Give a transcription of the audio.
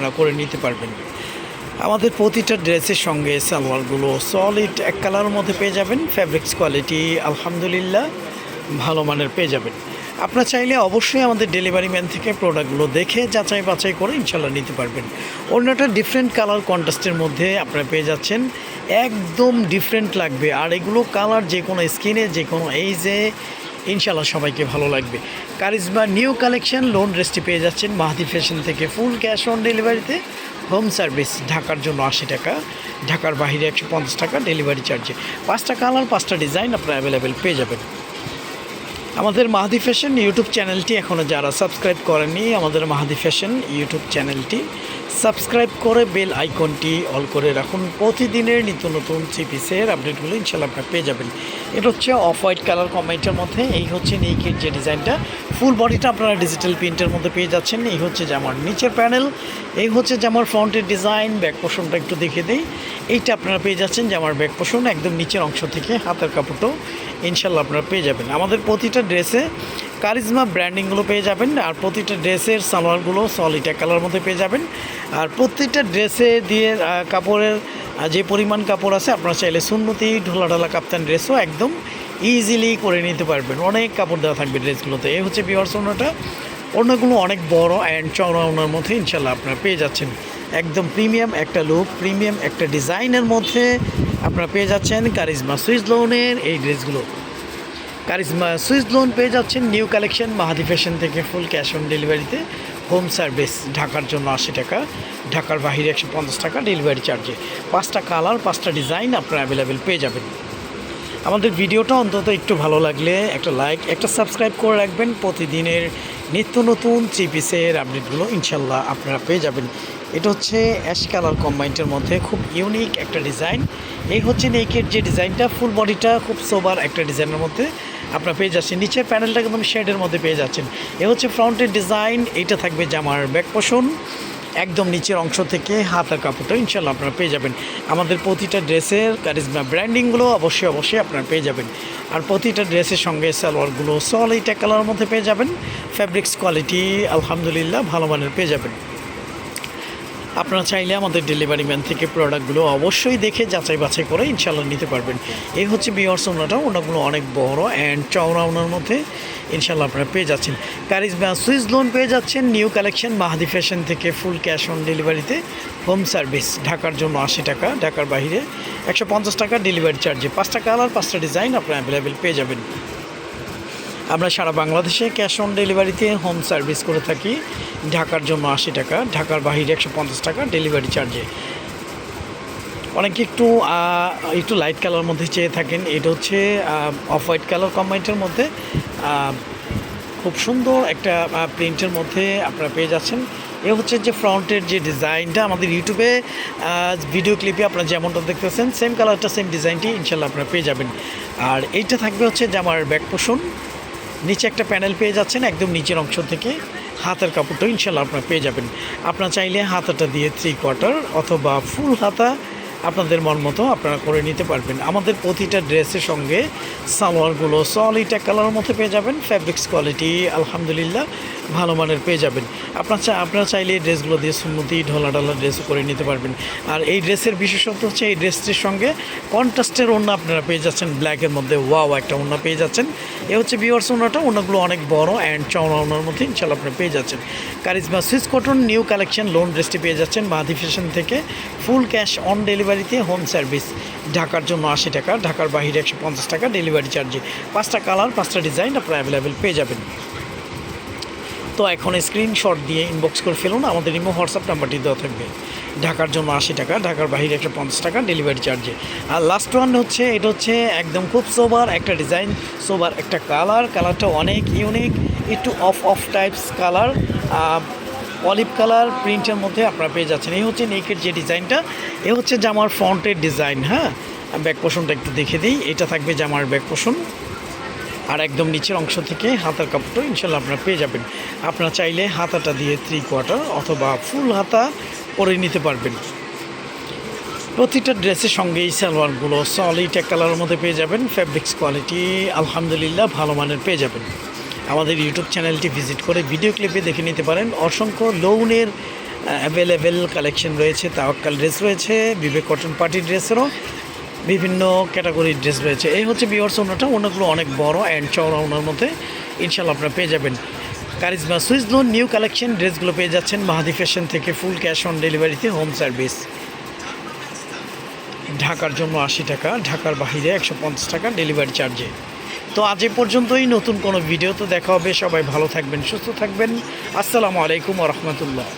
আপনারা করে নিতে পারবেন। আমাদের প্রতিটা ড্রেসের সঙ্গে সালোয়ারগুলো সলিড এক কালারের মধ্যে পেয়ে যাবেন ফ্যাব্রিক্স কোয়ালিটি আলহামদুলিল্লাহ ভালো মানের পেয়ে যাবেন। আপনারা চাইলে অবশ্যই আমাদের ডেলিভারি ম্যান থেকে প্রোডাক্টগুলো দেখে যাচাই বাছাই করে ইনশাল্লাহ নিতে পারবেন। অন্যটা ডিফারেন্ট কালার কন্ট্রাস্টের মধ্যে আপনারা পেয়ে যাচ্ছেন, একদম ডিফারেন্ট লাগবে। আর এগুলো কালার যে কোনো স্কিনে যে কোনো এইজে ইনশাল্লাহ সবাইকে ভালো লাগবে। কারিজমা নিউ কালেকশন লোন ড্রেসটি পেয়ে যাচ্ছেন মাহাদি ফ্যাশন থেকে ফুল ক্যাশ অন ডেলিভারিতে। হোম সার্ভিস ঢাকার জন্য আশি টাকা, ঢাকার বাইরে একশো পঞ্চাশ টাকা ডেলিভারি চার্জে। পাঁচটা কালার, পাঁচটা ডিজাইন আপনারা অ্যাভেলেবেল পেয়ে যাবেন। আমাদের মাহাদি ফ্যাশন ইউটিউব চ্যানেলটি এখনও যারা সাবস্ক্রাইব করেনি আমাদের মাহাদি ফ্যাশন ইউটিউব চ্যানেলটি সাবস্ক্রাইব করে বেল আইকনটি অল করে রাখুন। প্রতিদিনের নিত্য নতুন চিপিসের আপডেটগুলো ইনশাল্লাহ আপনারা পেয়ে যাবেন। এটা হচ্ছে অফ হোয়াইট কালার কমেন্টের মধ্যে। এই হচ্ছে নেইকের যে ডিজাইনটা। ফুল বডিটা আপনারা ডিজিটাল প্রিন্টের মধ্যে পেয়ে যাচ্ছেন। এই হচ্ছে জামার নিচের প্যানেল। এই হচ্ছে জামার ফ্রন্টের ডিজাইন। ব্যাক পোষণটা একটু দেখে দিই। এইটা আপনারা পেয়ে যাচ্ছেন জামার ব্যাক পোষণ একদম নিচের অংশ থেকে হাতের কাপড়টাও ইনশাল্লাহ আপনারা পেয়ে যাবেন। আমাদের প্রতিটা ড্রেসে কারিজমা ব্র্যান্ডিংগুলো পেয়ে যাবেন, আর প্রতিটা ড্রেসের সালোয়ারগুলো এক কালার মধ্যে পেয়ে যাবেন। আর প্রত্যেকটা ড্রেসে দিয়ে কাপড়ের যে পরিমাণ কাপড় আছে, আপনারা চাইলে সুন্নতি ঢোলা ঢালা কাপ্তান ড্রেসও একদম ইজিলি করে নিতে পারবেন। অনেক কাপড় দেওয়া থাকবে ড্রেসগুলোতে। এই হচ্ছে বিওয়ার্স ওনাটা অন্যগুলো অনেক বড় অ্যান্ড চওড়া ওনার মধ্যে ইনশাল্লাহ আপনারা পেয়ে যাচ্ছেন। একদম প্রিমিয়াম একটা লুক প্রিমিয়াম একটা ডিজাইনের মধ্যে আপনারা পেয়ে যাচ্ছেন কারিজমা সুইস লোনের এই ড্রেসগুলো। কারিজমা সুইস লোন পেয়ে যাচ্ছেন নিউ কালেকশন মাহাদি ফ্যাশন থেকে ফুল ক্যাশ অন ডেলিভারিতে। হোম সার্ভিস ঢাকার জন্য আশি টাকা, ঢাকার বাহিরে একশো পঞ্চাশ টাকা ডেলিভারি চার্জে। পাঁচটা কালার, পাঁচটা ডিজাইন আপনারা অ্যাভেলেবেল পেয়ে যাবেন। আমাদের ভিডিওটা অন্তত একটু ভালো লাগলে একটা লাইক একটা সাবস্ক্রাইব করে রাখবেন। প্রতিদিনের নিত্য নতুন থ্রি পিসের আপডেটগুলো ইনশাল্লাহ আপনারা পেয়ে যাবেন। এটা হচ্ছে অ্যাশ কালার কম্বাইন্টের মধ্যে খুব ইউনিক একটা ডিজাইন এই হচ্ছে নেকের যে ডিজাইনটা ফুল বডিটা খুব সোবার একটা ডিজাইনের মধ্যে। আপনারা পেয়ে যাচ্ছেন। নিচের প্যানেলটা একদম শেডের মধ্যে পেয়ে যাচ্ছেন। এ হচ্ছে ফ্রন্টের ডিজাইন, এইটা থাকবে জামার ব্যাক পোষণ, একদম নিচের অংশ থেকে হাতার কাপড়টা ইনশাল্লাহ আপনারা পেয়ে যাবেন। আমাদের প্রতিটা ড্রেসের কারিজমা ব্র্যান্ডিংগুলো অবশ্যই অবশ্যই আপনারা পেয়ে যাবেন। আর প্রতিটা ড্রেসের সঙ্গে সালোয়ারগুলো সল এইটা কালারের মধ্যে পেয়ে যাবেন। ফ্যাব্রিক্স কোয়ালিটি আলহামদুলিল্লাহ, ভালো মানের পেয়ে যাবেন। আপনারা চাইলে আমাদের ডেলিভারি ম্যান থেকে প্রোডাক্টগুলো অবশ্যই দেখে যাচাই বাছাই করে ইনশাল্লাহ নিতে পারবেন। এই হচ্ছে বিয়ার্স ওনাটা ওনাগুলো অনেক বড় অ্যান্ড চওড়া ওনার মধ্যে ইনশাল্লাহ আপনারা পেয়ে যাচ্ছেন। কারিজমা সুইস লোন পেয়ে যাচ্ছেন নিউ কালেকশন মাহাদি ফ্যাশন থেকে ফুল ক্যাশ অন ডেলিভারিতে হোম সার্ভিস ঢাকার জন্য আশি টাকা, ঢাকার বাইরে একশো টাকা ডেলিভারি চার্জে পাঁচটা কালার পাঁচটা ডিজাইন আপনারা অ্যাভেলেবেল পেয়ে যাবেন। আমরা সারা বাংলাদেশে ক্যাশ অন ডেলিভারিতে হোম সার্ভিস করে থাকি। ঢাকার জন্য আশি টাকা, ঢাকার বাহিরে একশো পঞ্চাশ টাকা ডেলিভারি চার্জে। অনেকে একটু একটু লাইট কালার মধ্যে চেয়ে থাকেন। এটা হচ্ছে অফ হোয়াইট কালার কম্বাইন্টের মধ্যে। খুব সুন্দর একটা প্রিন্টের মধ্যে আপনারা পেয়ে যাচ্ছেন। এ হচ্ছে যে ফ্রন্টের যে ডিজাইনটা আমাদের ইউটিউবে ভিডিও ক্লিপে আপনারা যেমনটা দেখতেছেন সেম কালারটা সেম ডিজাইনটি ইনশাল্লাহ আপনারা পেয়ে যাবেন। আর এইটা থাকবে হচ্ছে জামার ব্যাক পোষণ নিচে একটা প্যানেল পেয়ে যাচ্ছেন একদম নিচের অংশ থেকে হাতের কাপড়টা ইনশাল্লাহ আপনার পেয়ে যাবেন। আপনার চাইলে হাতাটা দিয়ে থ্রি কোয়ার্টার অথবা ফুল হাতা আপনাদের মন মতো আপনারা করে নিতে পারবেন। আমাদের প্রতিটা ড্রেসের সঙ্গে সালোয়ারগুলো এক কালারের মধ্যে পেয়ে যাবেন। ফ্যাব্রিক্স কোয়ালিটি আলহামদুলিল্লাহ ভালো মানের পেয়ে যাবেন। আপনার চা আপনারা চাইলে এই ড্রেসগুলো দিয়ে সুন্নতি, ঢোলা ঢালা ড্রেসও করে নিতে পারবেন। আর এই ড্রেসের বিশেষত্ব হচ্ছে এই ড্রেসটির সঙ্গে কন্ট্রাস্টের ওড়না আপনারা পেয়ে যাচ্ছেন। ব্ল্যাকের মধ্যে ওয়াও একটা ওড়না পেয়ে যাচ্ছেন। এ হচ্ছে বিওয়ার্স ওড়নাটা। ওড়নাগুলো অনেক বড় অ্যান্ড চওড়া ওড়নার মধ্যে ইনশাল্লাহ আপনারা পেয়ে যাচ্ছেন। Charisma Swiss cotton new collection lawn ড্রেসটি পেয়ে যাচ্ছেন। মাহাদি ফ্যাশন থেকে ফুল ক্যাশ অন ডেলিভারিতে হোম সার্ভিস। ঢাকার জন্য আশি টাকা, ঢাকার বাহিরে একশো পঞ্চাশ টাকা ডেলিভারি চার্জে। পাঁচটা কালার, পাঁচটা ডিজাইন আপনারা অ্যাভেলেবেল পেয়ে যাবেন। তো এখন স্ক্রিনশট দিয়ে ইনবক্স করে ফেলুন, আমাদের ইমো হোয়াটসঅ্যাপ নাম্বারটি দেওয়া থাকবে। ঢাকার জন্য আশি টাকা, ঢাকার বাইরে একশো পঞ্চাশ টাকা ডেলিভারি চার্জে। আর লাস্ট ওয়ান হচ্ছে, এটা হচ্ছে একদম খুব সোবার একটা ডিজাইন সোবার একটা কালার কালারটা অনেক ইউনিক একটু off off types colour olive colour প্রিন্টের মধ্যে আপনারা পেয়ে যাচ্ছেন। এই হচ্ছে নেকের যে ডিজাইনটা, এ হচ্ছে জামার ফ্রন্টের ডিজাইন হ্যাঁ? ব্যাক পোষণটা একটু দেখে দিই, এটা থাকবে জামার ব্যাক পোষণ। আর একদম নিচের অংশ থেকে হাতার কাপড়টা ইনশাল্লাহ আপনারা পেয়ে যাবেন। আপনারা চাইলে হাতাটা দিয়ে থ্রি কোয়ার্টার অথবা ফুল হাতা পরে নিতে পারবেন। প্রতিটা ড্রেসের সঙ্গে এই সালোয়ারগুলো সলিড এক কালারের মধ্যে পেয়ে যাবেন। ফ্যাব্রিক্স কোয়ালিটি আলহামদুলিল্লাহ ভালো মানের পেয়ে যাবেন। আমাদের ইউটিউব চ্যানেলটি ভিজিট করে ভিডিও ক্লিপে দেখে নিতে পারেন। অসংখ্য লৌনের অ্যাভেলেবেল কালেকশন রয়েছে, তাওয়াক্কাল ড্রেস রয়েছে, বিবেক কটন পার্টি ড্রেসেরও বিভিন্ন ক্যাটাগরির ড্রেস রয়েছে। এই হচ্ছে বিওর্স ওনাটা, ওনাগুলো অনেক বড় অ্যান্ড চওড়া ওনার মধ্যে ইনশাল্লাহ আপনারা পেয়ে যাবেন। Charisma Swiss lawn new collection ড্রেসগুলো পেয়ে যাচ্ছেন মাহাদি ফ্যাশন থেকে ফুল ক্যাশ অন ডেলিভারিতে হোম সার্ভিস ঢাকার জন্য আশি টাকা, ঢাকার বাইরে একশো টাকা ডেলিভারি চার্জে তো আজ এ পর্যন্তই। নতুন কোনো ভিডিও তো দেখা হবে। সবাই ভালো থাকবেন, সুস্থ থাকবেন। আসসালামু আলাইকুম রহমতুল্লাহ।